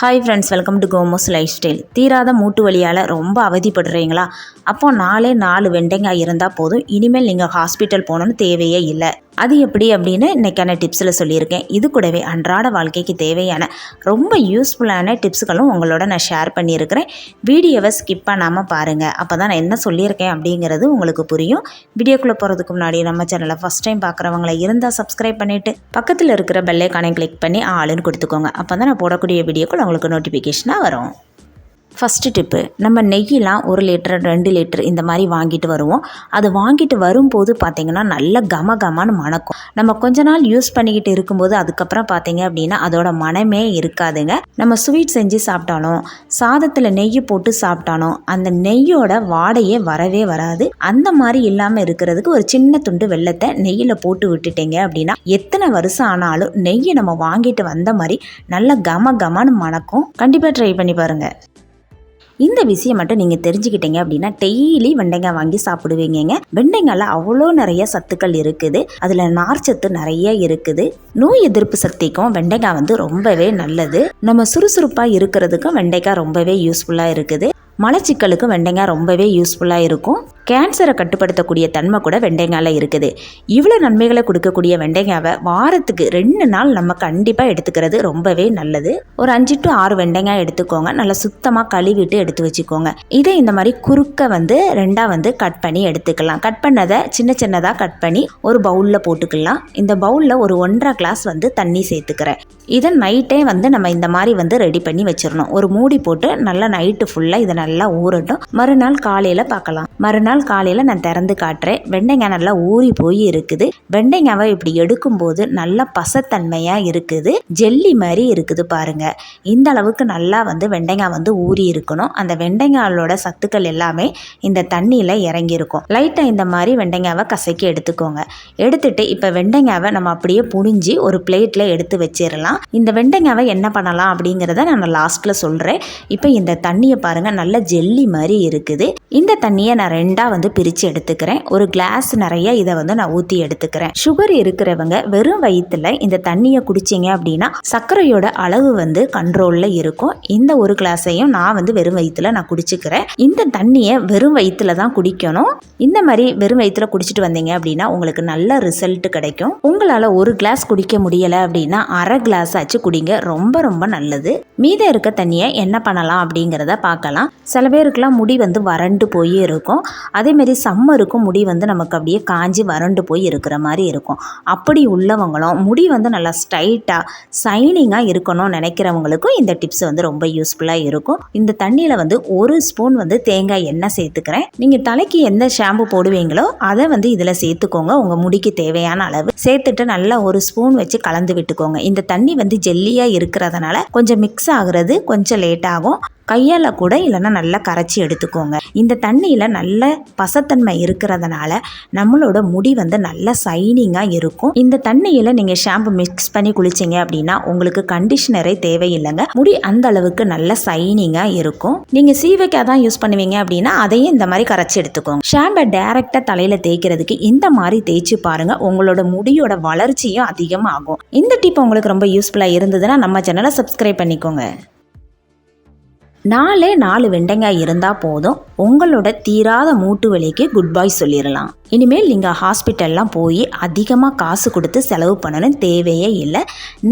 Hi friends welcome to கோமோஸ் life style தீராத மூட்டு வலியால் ரொம்ப அவதிப்படுறீங்களா? அப்போ நாலே நாலு வெண்டைங்காய் இருந்தால் போதும். இனிமேல் நீங்கள் ஹாஸ்பிட்டல் போகணுன்னு தேவையே இல்லை. அது எப்படி அப்படின்னு இன்றைக்கான டிப்ஸில் சொல்லியிருக்கேன். இது கூடவே அன்றாட வாழ்க்கைக்கு தேவையான ரொம்ப யூஸ்ஃபுல்லான டிப்ஸுகளும் உங்களோட நான் ஷேர் பண்ணியிருக்கிறேன். வீடியோவை ஸ்கிப் பண்ணாமல் பாருங்கள் அப்போ தான் நான் என்ன சொல்லியிருக்கேன் அப்படிங்கிறது உங்களுக்கு புரியும். வீடியோக்குள்ளே போகிறதுக்கு முன்னாடி நம்ம சேனலை ஃபஸ்ட் டைம் பார்க்குறவங்கள இருந்தால் சப்ஸ்கிரைப் பண்ணிவிட்டு பக்கத்தில் இருக்கிற பெல்லைக்கானை கிளிக் பண்ணி ஆளுன்னு கொடுத்துக்கோங்க. அப்போ தான் நான் போடக்கூடிய வீடியோக்குள் உங்களுக்கு நோட்டிஃபிகேஷனாக வரும். ஃபஸ்ட்டு டிப்பு நம்ம நெய்யெலாம் ஒரு லிட்டர் ரெண்டு லிட்டர் இந்த மாதிரி வாங்கிட்டு வருவோம். அது வாங்கிட்டு வரும்போது பார்த்திங்கன்னா நல்ல கம கமன்னு மணக்கும். நம்ம கொஞ்ச நாள் யூஸ் பண்ணிக்கிட்டு இருக்கும்போது அதுக்கப்புறம் பார்த்தீங்க அப்படின்னா அதோட மனமே இருக்காதுங்க. நம்ம ஸ்வீட் செஞ்சு சாப்பிட்டாலும் சாதத்தில் நெய் போட்டு சாப்பிட்டாலும் அந்த நெய்யோட வாடையே வரவே வராது. அந்த மாதிரி இல்லாமல் இருக்கிறதுக்கு ஒரு சின்ன துண்டு வெள்ளத்தை நெய்யில் போட்டு விட்டுட்டீங்க அப்படின்னா எத்தனை வருஷம் ஆனாலும் நெய்யை நம்ம வாங்கிட்டு வந்த மாதிரி நல்ல கம கமன்னு மணக்கும். கண்டிப்பாக ட்ரை பண்ணி பாருங்கள் இந்த விஷயம் மட்டும் நீங்கள் தெரிஞ்சுக்கிட்டீங்க அப்படின்னா டெய்லி வெண்டைக்காய் வாங்கி சாப்பிடுவீங்கங்க. வெண்டைங்காயில் அவ்வளோ நிறைய சத்துக்கள் இருக்குது. அதில் நார்ச்சத்து நிறைய இருக்குது. நோய் எதிர்ப்பு சக்திக்கும் வெண்டைக்காய் வந்து ரொம்பவே நல்லது. நம்ம சுறுசுறுப்பாக இருக்கிறதுக்கும் வெண்டைக்காய் ரொம்பவே யூஸ்ஃபுல்லாக இருக்குது. மலச்சிக்கலுக்கு வெண்டைக்காய் ரொம்பவே யூஸ்ஃபுல்லாக இருக்கும். கேன்சரை கட்டுப்படுத்தக்கூடிய தன்மை கூட வெண்டைங்காயில் இருக்குது. இவ்வளோ நன்மைகளை கொடுக்கக்கூடிய வெண்டைங்காவை வாரத்துக்கு ரெண்டு நாள் நம்ம கண்டிப்பாக எடுத்துக்கிறது ரொம்பவே நல்லது. ஒரு அஞ்சு டு ஆறு வெண்டைங்காய் எடுத்துக்கோங்க. நல்லா சுத்தமாக கழுவிட்டு எடுத்து வச்சுக்கோங்க. இதை இந்த மாதிரி குறுக்க வந்து ரெண்டாக வந்து கட் பண்ணி எடுத்துக்கலாம். கட் பண்ணதை சின்ன சின்னதாக கட் பண்ணி ஒரு பவுலில் போட்டுக்கலாம். இந்த பவுலில் ஒரு ஒன்றரை கிளாஸ் வந்து தண்ணி சேர்த்துக்கிறேன். இதை நைட்டே வந்து நம்ம இந்த மாதிரி வந்து ரெடி பண்ணி வச்சிடணும். ஒரு மூடி போட்டு நல்லா நைட்டு ஃபுல்லாக இதை நல்லா ஊறட்டும். மறுநாள் காலையில் பார்க்கலாம். மறுநாள் காலையில் நான் திறந்து காட்டுறேன். வெண்டைங்காய் நல்லா ஊறி போய் இருக்குது. வெண்டைங்காவை இப்படி எடுக்கும்போது நல்லா பசத்தன்மையாக இருக்குது. ஜெல்லி மாதிரி இருக்குது பாருங்க. இந்த அளவுக்கு நல்லா வந்து வெண்டைங்காய் வந்து ஊறி இருக்கணும். அந்த வெண்டைங்காயோட சத்துக்கள் எல்லாமே இந்த தண்ணியில் இறங்கியிருக்கும். லைட்டாக இந்த மாதிரி வெண்டைங்காவை கசக்கி எடுத்துக்கோங்க. எடுத்துட்டு இப்போ வெண்டைங்காவை நம்ம அப்படியே புழிஞ்சி ஒரு பிளேட்டில் எடுத்து வச்சிடலாம் இந்த வெண்டைங்காவை என்ன பண்ணலாம் அப்படிங்கிறத நான் லாஸ்ட்டில் சொல்கிறேன் இப்போ இந்த தண்ணியை பாருங்கள் நல்ல ஜெல்லி மாதிரி இருக்குது. இந்த தண்ணியை நான் ரெண்டாக வந்து பிரித்து எடுத்துக்கிறேன். ஒரு கிளாஸ் நிறைய இதை வந்து நான் ஊற்றி எடுத்துக்கிறேன். சுகர் இருக்கிறவங்க வெறும் வயிற்றுல இந்த தண்ணியை குடிச்சிங்க அப்படின்னா சர்க்கரையோட அளவு வந்து கண்ட்ரோலில் இருக்கும். இந்த ஒரு கிளாஸையும் நான் வந்து வெறும் வயிற்றுல நான் குடிச்சிக்கிறேன். இந்த தண்ணியை வெறும் வயிற்றுல தான் குடிக்கணும். இந்த மாதிரி வெறும் வயிற்றுல குடிச்சிட்டு வந்தீங்க அப்படின்னா உங்களுக்கு நல்ல ரிசல்ட் கிடைக்கும். உங்களால் ஒரு கிளாஸ் குடிக்க முடியலை அப்படின்னா அரை கிளாஸ் ஆச்சு குடிங்க. ரொம்ப ரொம்ப நல்லது. மீதம் இருக்க தண்ணியை என்ன பண்ணலாம் அப்படிங்கிறத பார்க்கலாம். சில பேருக்குலாம் முடி வந்து வறண்டு போய் இருக்கும். அதேமாரி சம்மருக்கும் முடி வந்து நமக்கு அப்படியே காஞ்சி வறண்டு போய் இருக்கிற மாதிரி இருக்கும். அப்படி உள்ளவங்களும் முடி வந்து நல்லா ஸ்ட்ரைட்டாக சைனிங்காக இருக்கணும்னு நினைக்கிறவங்களுக்கும் இந்த டிப்ஸ் வந்து ரொம்ப யூஸ்ஃபுல்லாக இருக்கும். இந்த தண்ணியில் வந்து ஒரு ஸ்பூன் வந்து தேங்காய் எண்ணெய் சேர்த்துக்கிறேன். நீங்கள் தலைக்கு எந்த ஷாம்பு போடுவீங்களோ அதை வந்து இதில் சேர்த்துக்கோங்க. உங்கள் முடிக்கு தேவையான அளவு. சேர்த்துட்டு நல்லா ஒரு ஸ்பூன் வச்சு கலந்து விட்டுக்கோங்க. இந்த தண்ணி வந்து ஜெல்லியாக இருக்கிறதுனால கொஞ்சம் மிக்ஸ் ஆகுறது கொஞ்சம் லேட் ஆகும். கையால் கூட இல்லைன்னா நல்லா கரைச்சி எடுத்துக்கோங்க. இந்த தண்ணியில் நல்ல பசத்தன்மை இருக்கிறதுனால நம்மளோட முடி வந்து நல்ல சைனிங்காக இருக்கும். இந்த தண்ணியில் நீங்கள் ஷாம்பு மிக்ஸ் பண்ணி குளிச்சிங்க அப்படின்னா உங்களுக்கு கண்டிஷனரே தேவையில்லைங்க. முடி அந்த அளவுக்கு நல்ல சைனிங்காக இருக்கும். நீங்கள் சீவைக்காய் தான் யூஸ் பண்ணுவீங்க அப்படின்னா அதையும் இந்த மாதிரி கரைச்சி எடுத்துக்கோங்க. ஷாம்பை டேரெக்டாக தலையில் தேய்க்கிறதுக்கு இந்த மாதிரி தேய்ச்சி பாருங்கள் உங்களோட முடியோட வளர்ச்சியும் அதிகமாகும். இந்த டிப் உங்களுக்கு ரொம்ப யூஸ்ஃபுல்லாக இருந்ததுன்னா நம்ம சேனலை சப்ஸ்கிரைப் பண்ணிக்கோங்க. நாலே நாலு வெண்டைக்காய் இருந்தால் போதும். உங்களோட தீராத மூட்டு வலிக்கு குட் பை சொல்லிடலாம் இனிமேல் நீங்கள் ஹாஸ்பிட்டல்லாம் போய் அதிகமாக காசு கொடுத்து செலவு பண்ணணும் தேவையே இல்லை.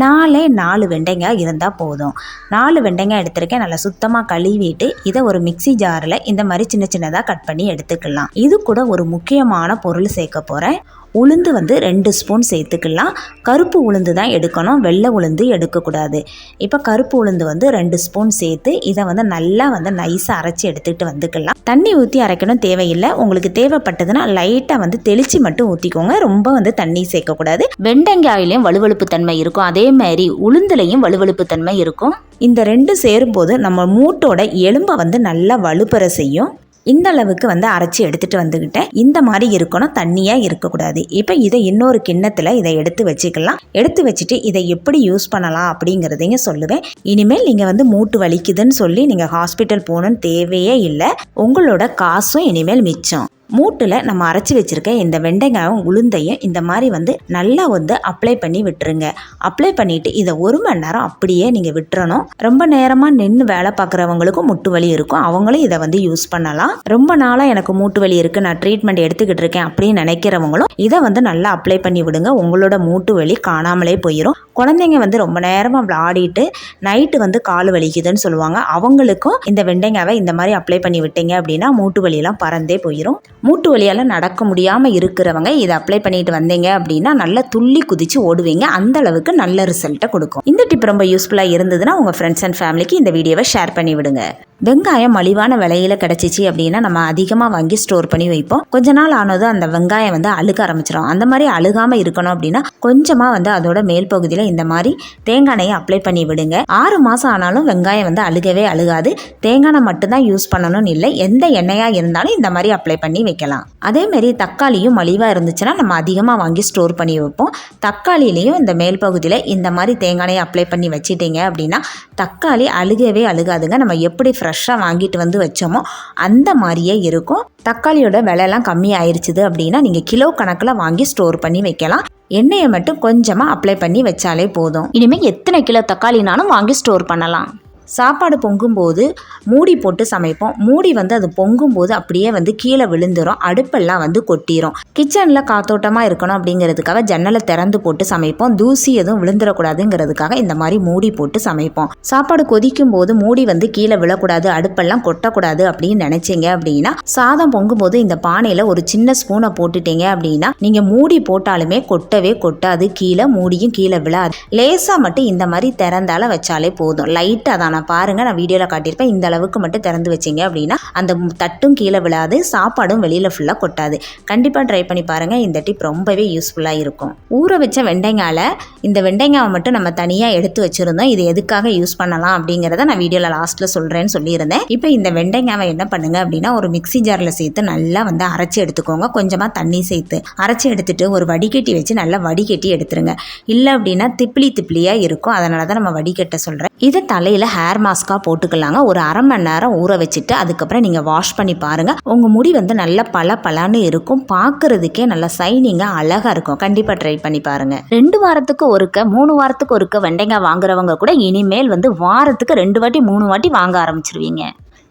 நாலே நாலு வெண்டைக்காய் இருந்தால் போதும். நாலு வெண்டைக்காய் எடுத்திருக்கேன். நல்லா சுத்தமாக கழுவிட்டு இதை ஒரு மிக்சி ஜாரில் இந்த மாதிரி சின்ன சின்னதாக கட் பண்ணி எடுத்துக்கலாம். இது கூட ஒரு முக்கியமான பொருள் சேர்க்க போகிறேன் உளுந்து வந்து ரெண்டு ஸ்பூன் சேர்த்துக்கலாம். கருப்பு உளுந்து தான் எடுக்கணும். வெள்ளை உளுந்து எடுக்கக்கூடாது. இப்போ கருப்பு உளுந்து வந்து ரெண்டு ஸ்பூன் சேர்த்து இதை வந்து நல்லா வந்து நைஸாக அரைச்சி எடுத்துக்கிட்டு வந்துக்கலாம். தண்ணி ஊற்றி அரைக்கணும் தேவையில்லை. உங்களுக்கு தேவைப்பட்டதுன்னா லைட்டாக வந்து தெளித்து மட்டும் ஊற்றிக்கோங்க ரொம்ப வந்து தண்ணி சேர்க்கக்கூடாது. வெண்டங்காயிலையும் வலுவழுப்பு தன்மை இருக்கும். அதே மாதிரி உளுந்துலையும் வலுவழுப்பு தன்மை இருக்கும். இந்த ரெண்டு சேரும்போது நம்ம மூட்டோட எலும்பை வந்து நல்லா வலுப்பெற செய்யும். இந்த அளவுக்கு வந்து அரைச்சி எடுத்துகிட்டு வந்துக்கிட்டேன் இந்த மாதிரி இருக்கணும் தண்ணியாக இருக்கக்கூடாது. இப்போ இதை இன்னொரு கிண்ணத்தில் இதை எடுத்து வச்சுக்கலாம். எடுத்து வச்சுட்டு இதை எப்படி யூஸ் பண்ணலாம் அப்படிங்கிறதையும் சொல்லுவேன். இனிமேல் நீங்கள் வந்து மூட்டு வலிக்குதுன்னு சொல்லி நீங்கள் ஹாஸ்பிட்டல் போகணுன்னு தேவையே இல்லை. உங்களோட காசும் இனிமேல் மிச்சம். மூட்டில் நம்ம அரைச்சி வச்சுருக்க இந்த வெண்டைக்காயும் உளுந்தையும் இந்த மாதிரி வந்து நல்லா வந்து அப்ளை பண்ணி விட்டுருங்க. அப்ளை பண்ணிவிட்டு இதை ஒரு மணி நேரம் அப்படியே நீங்கள் விட்டுறணும். ரொம்ப நேரமாக நின்று வேலை பார்க்குறவங்களுக்கும் முட்டு வலி இருக்கும். அவங்களும் இதை வந்து யூஸ் பண்ணலாம். ரொம்ப நாளாக எனக்கு மூட்டு வலி இருக்குது நான் ட்ரீட்மெண்ட் எடுத்துக்கிட்டு இருக்கேன் அப்படின்னு நினைக்கிறவங்களும் இதை வந்து நல்லா அப்ளை பண்ணி விடுங்க. உங்களோட மூட்டு வலி காணாமலே போயிடும் குழந்தைங்க வந்து ரொம்ப நேரமாக விளையாடிட்டு நைட்டு வந்து கால் வலிக்குதுன்னு சொல்லுவாங்க. அவங்களுக்கும் இந்த வெண்டைக்காவை இந்த மாதிரி அப்ளை பண்ணி விட்டீங்க அப்படின்னா மூட்டு வலியெல்லாம் பறந்தே போயிடும் மூட்டு வலியால் நடக்க முடியாமல் இருக்கிறவங்க இதை அப்ளை பண்ணிட்டு வந்தீங்க அப்படின்னா நல்லா துள்ளி குதித்து ஓடுவீங்க. அந்த அளவுக்கு நல்ல ரிசல்ட்டை கொடுக்கும். இந்த டிப் ரொம்ப யூஸ்ஃபுல்லாக இருந்ததுன்னா உங்கள் ஃப்ரெண்ட்ஸ் அண்ட் ஃபேமிலிக்கு இந்த வீடியோவை ஷேர் பண்ணி விடுங்க வெங்காயம் மலிவான விலையில கிடச்சிச்சு அப்படின்னா நம்ம அதிகமாக வாங்கி ஸ்டோர் பண்ணி வைப்போம். கொஞ்ச நாள் ஆனதும் அந்த வெங்காயம் வந்து அழுக ஆரம்பிச்சிடும் அந்த மாதிரி அழுகாமல் இருக்கணும் அப்படின்னா கொஞ்சமாக வந்து அதோட மேல் பகுதியில் இந்த மாதிரி தேங்காய் எண்ணெயை அப்ளை பண்ணி விடுங்க. ஆறு மாதம் ஆனாலும் வெங்காயம் வந்து அழுகவே அழுகாது. தேங்காய் எண்ணெய் மட்டும்தான் யூஸ் பண்ணணும்னு இல்லை. எந்த எண்ணெயாக இருந்தாலும் இந்த மாதிரி அப்ளை பண்ணி வைக்கலாம். அதேமாரி தக்காளியும் மலிவாக இருந்துச்சுன்னா நம்ம அதிகமாக வாங்கி ஸ்டோர் பண்ணி வைப்போம். தக்காளியிலையும் இந்த மேல் பகுதியில் இந்த மாதிரி தேங்காய் எண்ணெயை அப்ளை பண்ணி வச்சிட்டீங்க அப்படின்னா தக்காளி அழுகவே அழுகாதுங்க. நம்ம எப்படி ஃப்ரெஷ்ஷாக வாங்கிட்டு வந்து வச்சோமோ அந்த மாதிரியே இருக்கும். தக்காளியோட விலைலாம் கம்மி ஆயிடுச்சுது அப்படின்னா நீங்கள் கிலோ கணக்கில் வாங்கி ஸ்டோர் பண்ணி வைக்கலாம். எண்ணெயை மட்டும் கொஞ்சமாக அப்ளை பண்ணி வச்சாலே போதும். இனிமேல் எத்தனை கிலோ தக்காளினாலும் வாங்கி ஸ்டோர் பண்ணலாம். சாப்பாடு பொங்கும்போது மூடி போட்டு சமைப்போம். மூடி வந்து அது பொங்கும்போது அப்படியே வந்து கீழே விழுந்துரும். அடுப்பெல்லாம் வந்து கொட்டிடும் கிச்சனில் காத்தோட்டமாக இருக்கணும் அப்படிங்கிறதுக்காக ஜன்னலை திறந்து போட்டு சமைப்போம். தூசி எதுவும் விழுந்துடக்கூடாதுங்கிறதுக்காக இந்த மாதிரி மூடி போட்டு சமைப்போம். சாப்பாடு கொதிக்கும் போது மூடி வந்து கீழே விழக்கூடாது. அடுப்பெல்லாம் கொட்டக்கூடாது அப்படின்னு நினச்சிங்க அப்படின்னா சாதம் பொங்கும்போது இந்த பானையில் ஒரு சின்ன ஸ்பூனை போட்டுட்டீங்க அப்படின்னா நீங்கள் மூடி போட்டாலுமே கொட்டவே கொட்டாது. கீழே மூடியும் கீழே விழாது. லேசாக மட்டும் இந்த மாதிரி திறந்தால வச்சாலே போதும். லைட்டாக தான் நான் பாருங்கள் நான் வீடியோவில் காட்டியிருப்பேன். இந்த அளவுக்கு மட்டும் திறந்து வச்சிங்க அப்படின்னா அந்த தட்டும் கீழே விழாது சாப்பாடும் வெளியில் ஃபுல்லாக கொட்டாது. கண்டிப்பாக ட்ரை பண்ணி பாருங்கள் இந்த டிப் ரொம்பவே யூஸ்ஃபுல்லாக இருக்கும். ஊற வச்ச வெண்டைங்கால இந்த வெண்டைங்காவை மட்டும் நம்ம தனியாக எடுத்து வச்சுருந்தோம். இது எதுக்காக யூஸ் பண்ணலாம் அப்படிங்கிறத நான் வீடியோவில் லாஸ்ட்டில் சொல்கிறேன்னு சொல்லியிருந்தேன். இப்போ இந்த வெண்டைங்காவை என்ன பண்ணுங்க அப்படின்னா ஒரு மிக்ஸி ஜாரில் சேர்த்து நல்லா வந்து அரைச்சி எடுத்துக்கோங்க. கொஞ்சமாக தண்ணி சேர்த்து அரைச்சி எடுத்துட்டு ஒரு வடிகட்டி வச்சு நல்லா வடிகட்டி எடுத்துருங்க. இல்லை அப்படின்னா திப்பிலி திப்பிலியாக இருக்கும். அதனால தான் நம்ம வடிகட்ட சொல்கிறேன் இதை தலையில் ஹேர் மாஸ்க்காக போட்டுக்கலாங்க. ஒரு அரை மணி நேரம் ஊற வச்சுட்டு அதுக்கப்புறம் நீங்கள் வாஷ் பண்ணி பாருங்கள் உங்கள் முடி வந்து நல்ல பல பலான்னு இருக்கும். பார்க்குறதுக்கே நல்லா சைனிங்காக அழகாக இருக்கும். கண்டிப்பாக ட்ரை பண்ணி பாருங்கள் ரெண்டு வாரத்துக்கு ஒருக்க மூணு வாரத்துக்கு ஒருக்க வெண்டைக்காய் வாங்குறவங்க கூட இனிமேல் வந்து வாரத்துக்கு ரெண்டு வாட்டி மூணு வாட்டி வாங்க ஆரம்பிச்சிருவீங்க.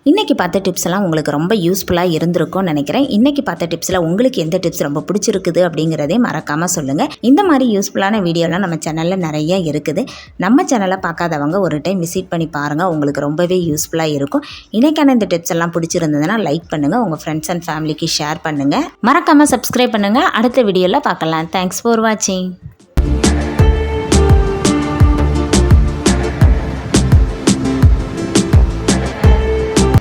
இன்றைக்கி பார்த்த டிப்ஸ் எல்லாம் உங்களுக்கு ரொம்ப யூஸ்ஃபுல்லாக இருந்திருக்கும்னு நினைக்கிறேன். இன்றைக்கி பார்த்த டிப்ஸில் உங்களுக்கு எந்த டிப்ஸ் ரொம்ப பிடிச்சிருக்குது அப்படிங்கிறதே மறக்காமல் சொல்லுங்கள் இந்த மாதிரி யூஸ்ஃபுல்லான வீடியோலாம் நம்ம சேனலில் நிறைய இருக்குது. நம்ம சேனலை பார்க்காதவங்க ஒரு டைம் விசிட் பண்ணி பாருங்கள் உங்களுக்கு ரொம்பவே யூஸ்ஃபுல்லாக இருக்கும். இன்றைக்கான இந்த டிப்ஸ் எல்லாம் பிடிச்சிருந்ததுன்னா லைக் பண்ணுங்கள் உங்கள் ஃப்ரெண்ட்ஸ் அண்ட் ஃபேமிலிக்கு ஷேர் பண்ணுங்கள் மறக்காமல் சப்ஸ்கிரைப் பண்ணுங்கள் அடுத்த வீடியோவில் பார்க்கலாம். தேங்க்ஸ் ஃபார் வாட்சிங்